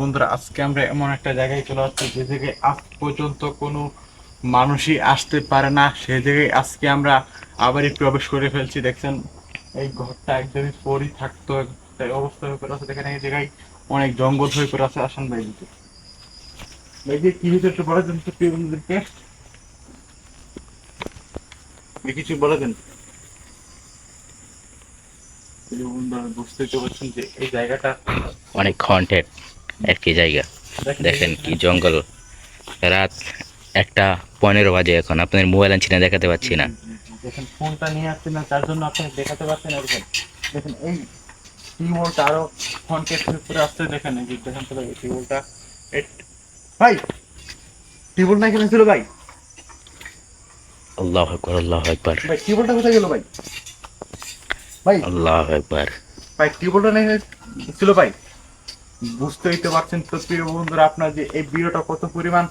বন্ধুরা, আজকে আমরা এমন একটা জায়গায় চলে যাচ্ছি যে জায়গায় আজ পর্যন্ত কোনো মানুষই আসতে পারে না। সেই জায়গায় আজকে আমরা আবারই প্রবেশ করে ফেলছি। দেখছেন, এই ঘরটা একদমই পরি থাকতো তাই অবস্থা হয়ে পড়ে আছে। দেখেন, এই জায়গায় অনেক জঙ্গল হয়ে পড়ে আছে। আসেন ভাই যে কি হয়েছে একটু বলে দেন তো, প্রিয় বন্ধুদেরকে। কিছু বলে দেন। বুঝতেই তো পারছেন যে এই জায়গাটা অনেক হন্টেড একটি জায়গা। দেখেন। কি জঙ্গল। রাত একটা পনেরো বাজে এখন আপনার মোবাইল আনছি না দেখাতে পাচ্ছি না। দেখেন ফোনটা নিয়ে আসছেন না তার জন্য আপনি দেখাতে পারছেন না দেখেন। দেখেন এই টিউবওয়েলটা আরও ফোনকে আসছে দেখেন এই দেখেন তো টিউবওয়েলটা ভাই এখানে ছিল ভাই। আল্লাহ একবার আল্লাহ একবার ভাই টিউবওয়েলটা কোথায় গেল ভাই? ভাই। আল্লাহ একবার। ভাই টিউবওয়েলটা নেই ছিল ভাই। বুঝতেই তো পারছেন তো প্রিয় বন্ধুরা আপনার যে এই ভিডিওটা কত পরিমাণ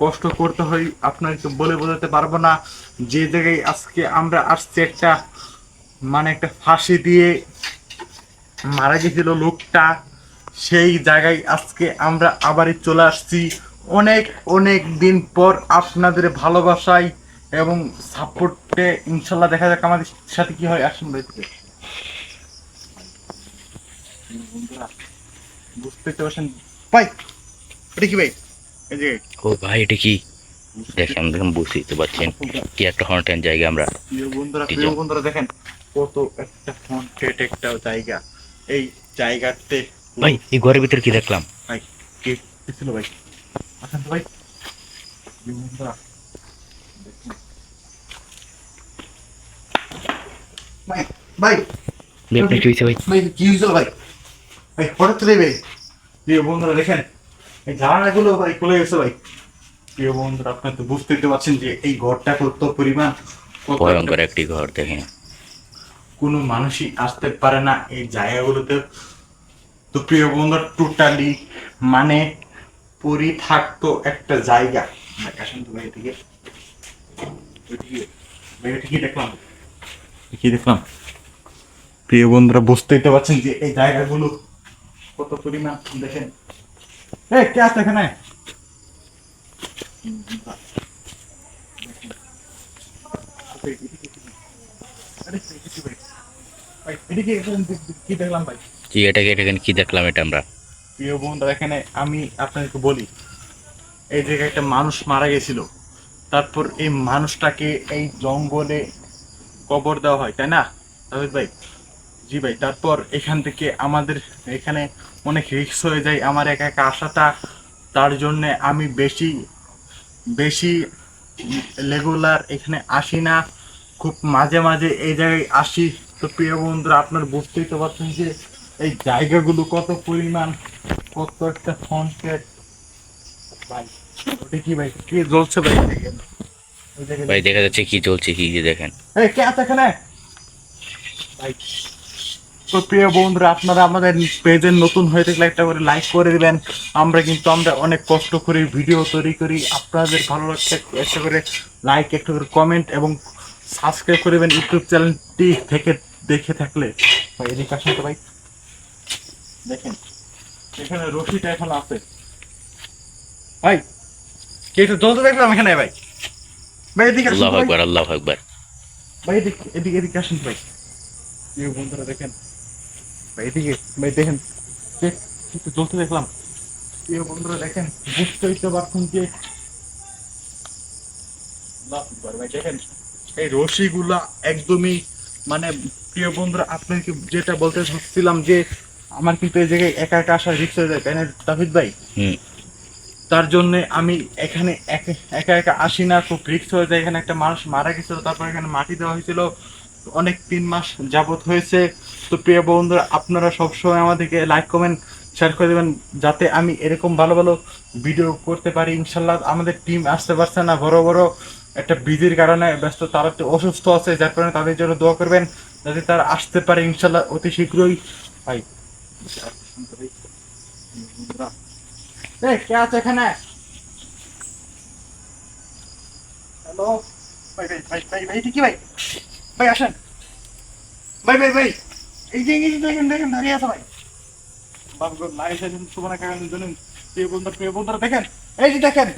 কষ্ট করতে হয় আপনাকে বলে বোঝাতে পারব না। যে জায়গায় আজকে আমরা আসছি একটা মানে একটা ফাঁসি দিয়ে মারা গেছিল লোকটা সেই জায়গায় আজকে আমরা আবারই চলে আসছি। অনেক অনেক দিন পর আপনাদের ভালোবাসায় এবং সাপোর্টে ইনশাল্লাহ দেখা যাক আমাদের সাথে কি হয়। আসুন ভাই থেকে। বন্ধুরা, বুঝতে পারছেন ভাই এটা কি ভাই? এই যে ও ভাই এটা কি? দেখেন দেখেন বুঝতেই পারছেন কি একটা হন্টেড জায়গা আমরা প্রিয় বন্ধুরা প্রিয় বন্ধুরা দেখেন কত একটা কন্টেন্ট একটা জায়গা। এই জায়গাতে ভাই এই ঘরের ভিতরে কি দেখলাম? ভাই কে ছিল ভাই? আসেন তো ভাই। প্রিয় বন্ধুরা ভাই ভাই ভাই কি হয়েছে ভাই ভাই কি হয়েছিল ভাই? ভাই হঠাৎ করে ভাই প্রিয় বন্ধুরা দেখেন এই জানালাগুলো ভাই খুলে গেছে ভাই। প্রিয় বন্ধুরা আপনি তো বুঝতেই তো পারছেন যে এই ঘরটা কত পরিমাণ ভয়ঙ্কর একটি ঘর দেখেন। কোনো মানুষই আসতে পারে না এই জায়গাগুলোতে। তো প্রিয় বন্ধুরা টোটালি মানে পরি থাকতো একটা জায়গা। আসেন তো ভাই এদিকে। কি দেখলাম? কি দেখলাম? প্রিয় বন্ধুরা বুঝতেই তো পারছেন যে এই জায়গাগুলো কত পরিমাণ দেখেন? এ কে আছে এখানে? কি দেখলাম ভাই? জি এটাকে কি দেখলাম এটা আমরা? প্রিয় বন্ধুরা এখানে আমি আপনাদেরকে বলি এই জায়গায় একটা মানুষ মারা গেছিল তারপর এই মানুষটাকে এই জঙ্গলে কবর দেওয়া হয় তাই না? তাহিদ ভাই জি ভাই তারপর এখান থেকে আমাদের এখানে অনেক রিক্স হয়ে যায় আমার একা একা আসাটা তার জন্য আমি বেশি বেশি রেগুলার এখানে আসি না। খুব মাঝে মাঝে এই জায়গায় আসি। তো প্রিয় বন্ধুরা আপনার বুঝতেই তো পারছেন যে এই জায়গাগুলো কত পরিমাণ কত একটা ফন্টেড ভাই ওটা কি ভাই? কি জ্বলছে ভাই? ভাই দেখা যাচ্ছে কি চলছে কি দেখেন। কে আছে এখানে? ভাই তো প্রিয় বন্ধুরা আপনারা আমাদের পেজের নতুন হয়ে থাকলে একটা করে লাইক করে দিবেন। আমরা কিন্তু আমরা অনেক কষ্ট করে ভিডিও তৈরি করি। আপনাদের ভালো লাগছে একটা করে লাইক একটা করে কমেন্ট এবং সাবস্ক্রাইব করে দেবেন ইউটিউব চ্যানেলটি থেকে দেখে থাকলে। ভাই এদিকে আসুন তো ভাই। দেখেন এখানে রশিটা এখন আছে। ভাই কে একটু জ্বলতে দেখলাম এখানে ভাই। ভাই এদিকে আসুন আল্লাহ তো ভাই। একবার ভাই এদিকে এদিকে এদিকে আসেন ভাই। প্রিয় বন্ধুরা দেখেন এদিকে ভাই দেখেন। একটু জ্বলতে দেখলাম। প্রিয় বন্ধুরা দেখেন বুঝতেই তো পারছেন যে ভাই দেখেন। এই রশিগুলা একদমই মানে প্রিয় বন্ধুরা আপনাকে যেটা বলতে চাচ্ছিলাম যে আমার কিন্তু এই জায়গায় একা একা আসার রিক্স হয়ে যায় তাই না তাহিদ ভাই? তার জন্য আমি এখানে একা- একা একা আসি না খুব রিক্স হয়ে যায়। এখানে একটা মানুষ মারা গেছিল তারপর এখানে মাটি দেওয়া হয়েছিল। অনেক তিন মাস যাবত হয়েছে তো প্রিয় বন্ধুরা আপনারা সবসময় আমাদেরকে লাইক কমেন্ট শেয়ার করে দেবেন যাতে আমি এরকম ভালো ভালো ভিডিও করতে পারি ইনশাল্লাহ আমাদের টিম আসতে পারছে না বড় বড় একটা বিধির কারণে ব্যস্ত তারা একটু অসুস্থ আছে যার কারণে তাদের জন্য দোয়া করবেন যাতে তারা আসতে পারে ইনশাল্লাহ অতি শীঘ্রই ভাই কে আছে এখানে হ্যালো ভাই ভাই ভাই ভাই ভাই ভাই, আসেন। ভাই ভাই ভাই, এই যে যে, দেখেন দেখেন, দাঁড়িয়ে আছে ভাই। আছে সুবনা কাকা জানেন প্রিয় বন্ধুরা প্রিয় বন্ধুরা, দেখেন, এই যে দেখেন।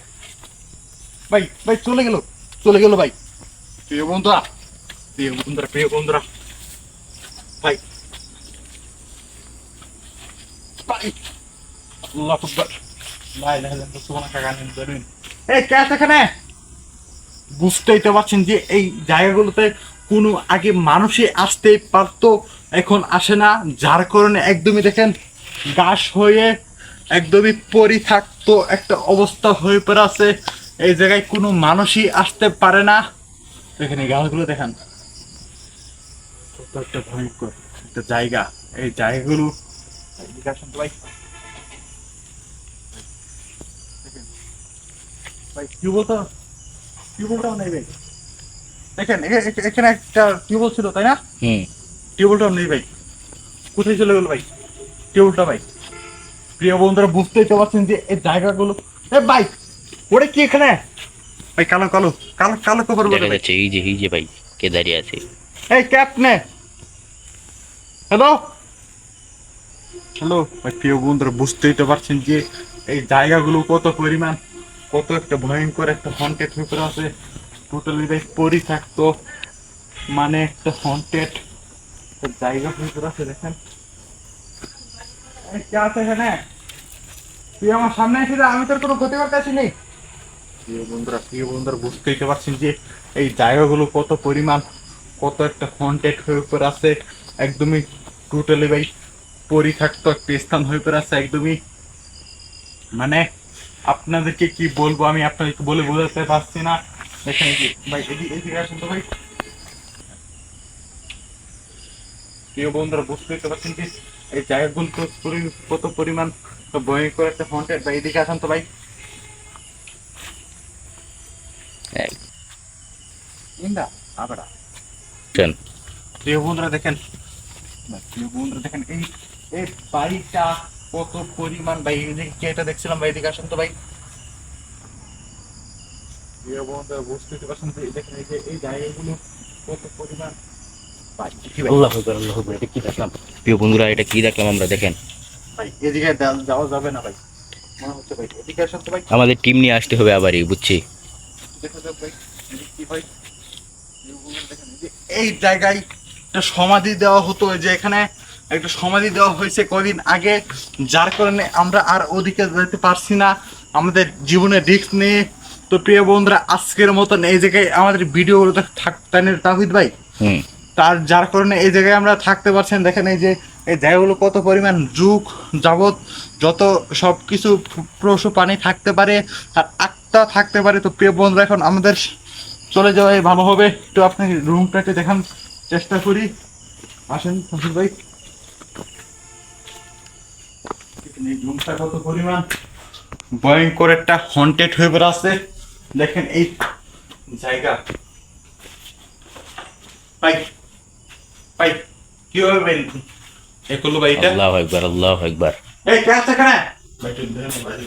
ভাই ভাই, চলে গেল চলে গেল ভাই। প্রিয় বন্ধুরা প্রিয় বন্ধুরা প্রিয় বন্ধুরা, ভাই। ভাই, আল্লাহ সুবহানাকা কাকা এই কে এখানে? বুঝতেই তো পারছেন যে এই জায়গাগুলোতে কোনো আগে মানুষই আসতে পারতো, এখন আসে না। যার কারণে একদমই দেখেন, গাছ হয়ে একদমই পরিথাক্ত একটা অবস্থা হয়ে পড়ে আছে এই জায়গায় কোনো মানুষই আসতে পারে না। দেখেন এই গাছগুলো দেখেন। একটা ভয়ঙ্কর একটা জায়গা। এই জায়গাগুলো এদিকে আসুন তো ভাই দেখেন। ভাই, কি বলতো? নেই ভাই দেখেন এখানে একটা টিউবওয়েল ছিল তাই না? হুম। নেই ভাই। কোথায় চলে গেল ভাই? টিউবওয়েলটা ভাই। প্রিয় বন্ধুরা বুঝতেই তো পারছেন যে এই জায়গাগুলো এ ভাই ওরে কি এখানে? ভাই কালো কালো কালো কালো দেখা যাচ্ছে এই যে এই যে ভাই কে দাঁড়িয়ে আছে? এই ক্যাপ নে হ্যালো হ্যালো ভাই প্রিয় বন্ধুরা বুঝতেই তো পারছেন যে এই জায়গাগুলো কত পরিমাণ কত একটা ভয়ঙ্কর একটা হন্টেড ভিতরে আছে। টোটালি ভাই পরি থাকতো মানে একটা হন্টেড জায়গা ভিতরে আছে দেখেন। কে আছে এখানে? তুই আমার সামনে এসে আমি তোর কোনো ক্ষতি করতে আসিনি। প্রিয় বন্ধুরা প্রিয় বন্ধুরা পারছেন যে এই জায়গাগুলো কত পরিমাণ, কত একটা হন্টেড হয়ে পড়ে আছে, একদমই টোটালি ভাই পরিত্যক্ত একটা স্থান হয়ে পড়ে আছে, একদমই। মানে আপনাদেরকে কি বলব, আমি আপনাদেরকে বলে বোঝাতে পারছি না। দেখেন ভাই এদিকে আসুন তো ভাই। প্রিয় বন্ধুরা বুঝতেই তো পারছেন যে এই জায়গাগুলো কত পরিমাণ ভয়ঙ্কর একটা হন্টেড ভাই এদিকে আসুন তো ভাই। ইন্দা আবড়া শোন, প্রিয় বন্ধুরা দেখেন। প্রিয় বন্ধুরা দেখেন এই এই বাড়িটা কত পরিমাণ। ভাই এদিকে এটা দেখছিলাম? ভাই এদিকে আসেন তো ভাই। প্রিয় বন্ধুরা বুঝতে পারছেন যে দেখেন এই যে এই জায়গাগুলো কত পরিমাণ ভাই, কি ভাই? আল্লাহ আল্লাহ এটা কি দেখলাম? প্রিয় বন্ধুরা এটা কি দেখলাম আমরা? দেখেন। ভাই এদিকে যাওয়া যাবে না ভাই। মনে হচ্ছে ভাই এদিকে আসেন তো ভাই। আমাদের টিম নিয়ে আসতে হবে আবারই বুঝছি। দেখা যাক ভাই কি হয়। এই জায়গায় একটা সমাধি দেওয়া হতো যে এখানে একটা সমাধি দেওয়া হয়েছে কদিন আগে। যার কারণে আমরা আর ওদিকে যেতে পারছি না। আমাদের জীবনে রিস্ক নিয়ে তো প্রিয় বন্ধুরা আজকের মতন এই জায়গায় আমাদের ভিডিওগুলো থাকতেন তাহিদ ভাই। তার যার কারণে এই জায়গায় আমরা থাকতে পারছেন দেখেন এই যে এই জায়গাগুলো কত পরিমাণ যুগ যাবত যত সব কিছু পশু প্রাণী থাকতে পারে আর আত্মা থাকতে পারে। তো প্রিয় বন্ধুরা এখন আমাদের চলে যাওয়াই ভালো হবে। তো আপনি রুমটাকে দেখান চেষ্টা করি। আসেন শাশুড় ভাই। এই রুমটা কত পরিমাণ? ভয়ঙ্কর একটা হন্টেড হয়ে বেড়াচ্ছে দেখেন এই জায়গা। ভাই ভাই কি হবে ভাই এ করল ভাই এটা? আল্লাহ একবার আল্লাহ একবার এই কে আছে এখানে? ভাই একটু দেখেন তো ভাই।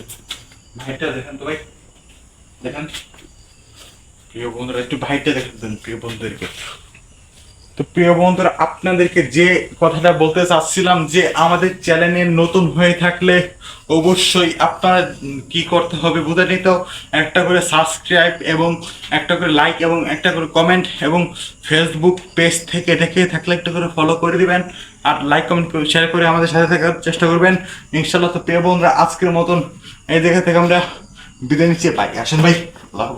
ভাইটা দেখেন তো ভাই। দেখেন। প্রিয় বন্ধুরা একটু ভাইটা দেখেন প্রিয় বন্ধুদেরকে। তো প্রিয় বন্ধুরা, আপনাদেরকে যে কথাটা বলতে চাচ্ছিলাম যে আমাদের চ্যানেলে নতুন হয়ে থাকলে অবশ্যই আপনারা কি করতে হবে বুঝে নিত একটা করে সাবস্ক্রাইব এবং একটা করে লাইক এবং একটা করে কমেন্ট এবং ফেসবুক পেজ থেকে দেখে থাকলে একটা করে ফলো করে দিবেন। আর লাইক কমেন্ট শেয়ার করে আমাদের সাথে থাকার চেষ্টা করবেন। ইনশাল্লাহ তো প্রিয় বন্ধুরা, আজকের মতন এই জায়গা থেকে আমরা বিদায় নিচ্ছি। ভাই, আসেন ভাই। আল্লাহু